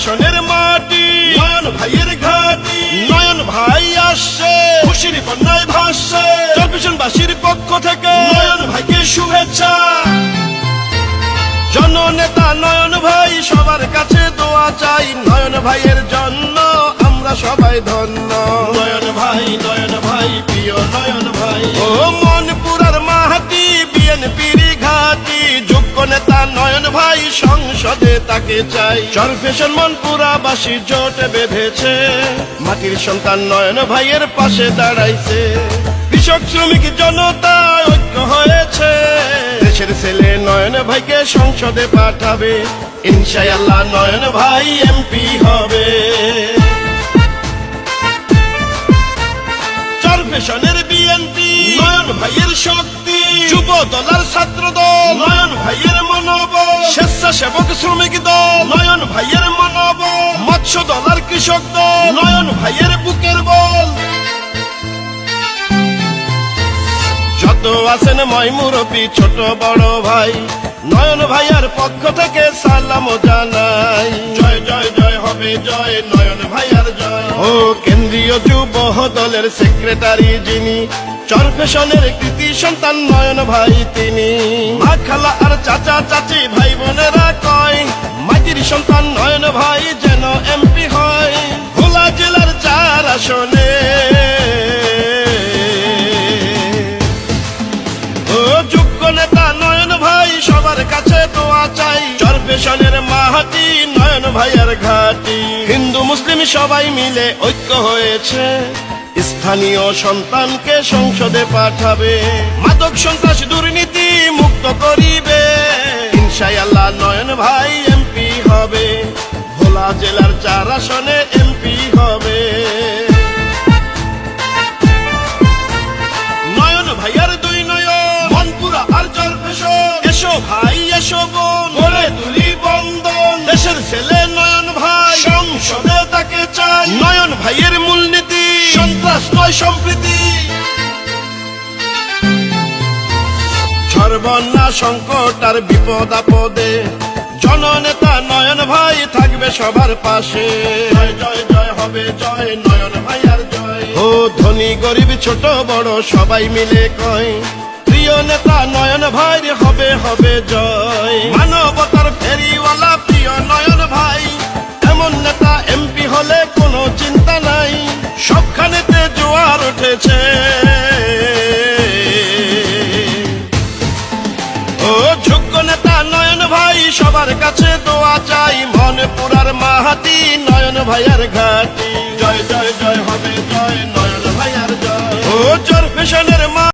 চরপেশনের মাটি। নয়ন ভাইয়ের ঘাটি। নয়ন ভাই আসছে। খুশির বন্যায় ভাসছে। চরপেশনবাসীর পক্ষ থেকে নয়ন ভাইকে শুভেচ্ছা। জননেতা নয়ন ভাই সবার কাছে দোয়া চাই। নয়ন ভাইয়ের জন্য আমরা সবাই ধন্য। নয়ন ভাই নয়ন ভাই প্রিয় নয়ন ভাই। ও সংসদে তাকে চাই। চরফেশন মনপুরাবাসী জোটে বেঁধেছে। মাটির সন্তান নয়ন ভাইয়ের পাশে দাঁড়াইছে। কৃষক, শ্রমিক, জনতা ঐক্য হয়েছে। দেশের ছেলে নয়ন ভাইকে সংসদে পাঠাবে। ইনশাআল্লাহ নয়ন ভাই এমপি হবে। চরফেশনের বিএনপি, নয়ন ভাইয়ের শক্তি, যুব দলার স্বেচ্ছাসেবক শ্রমিক দল নয়ন ভাইয়ের মনোবল মৎস্য দলার কৃষক দল নয়ন ভাইয়ের বুকের বল। যত আছেন ময় মুরব্বী ছোট বড় ভাই নয়ন ভাইয়ার পক্ষ থেকে সালাম জানাই। জয় জয় জয় হবে জয় নয়ন ভাইয়ার জয়। ও কেন্দ্রীয় যুব দলের সেক্রেটারি যিনি চরফেশনের কৃতি সন্তান নয়ন ভাই তিনি। মা খালা আর চাচা, চাচি ভাই বোনেরা কয় মাটির সন্তান নয়ন ভাই যেন এমপি হয়। ভোলা জেলার চার আসনে। যোগ্য নেতা নয়ন ভাই, সবার কাছে দোয়া চাই। চরপেশনের মাহাতি নয়ন ভাইয়ের ঘাটি। হিন্দু, মুসলিম সবাই মিলে ঐক্য হয়েছে। স্থানীয় সন্তানকে সংসদে পাঠাবে। মাদক সন্ত্রাস দুর্নীতি মুক্ত করিবে। ইনশাআল্লাহ নয়ন ভাই এমপি হবে। ভোলা জেলার চার আসনে এমপি হবে। নয়ন ভাইয়ার দুই নয়ন, মনপুরা আর চরপেশন এসো ভাই, এসো বোন বলে তুলি বন্দন দেশের ছেলে নয়ন ভাই, সংসদে তাকে চাই। নয়ন ভাইয়ের সন্ত্রাস নয় সম্প্রীতি। সর্বন্যা সংকট আর বিপদ আপদে। জননেতা নয়ন ভাই থাকবে সবার পাশে। জয় জয় জয় হবে, জয়, নয়ন ভাই আর জয়। ও ধনী, গরিব, ছোট, বড় সবাই মিলে কয়, প্রিয় নেতা নয়ন ভাই হবে হবে জয়। মানবতার ফেরিওয়ালা উঠেছে ও যোগ্য নেতা নয়ন ভাই, সবার কাছে দোয়া চাই। মন পুরার মাহাতি নয়ন ভাইয়ার ঘাটি। জয় জয় জয় হবে, জয় নয়ন ভাইয়ার জয়। ও জোর ফেশনের মা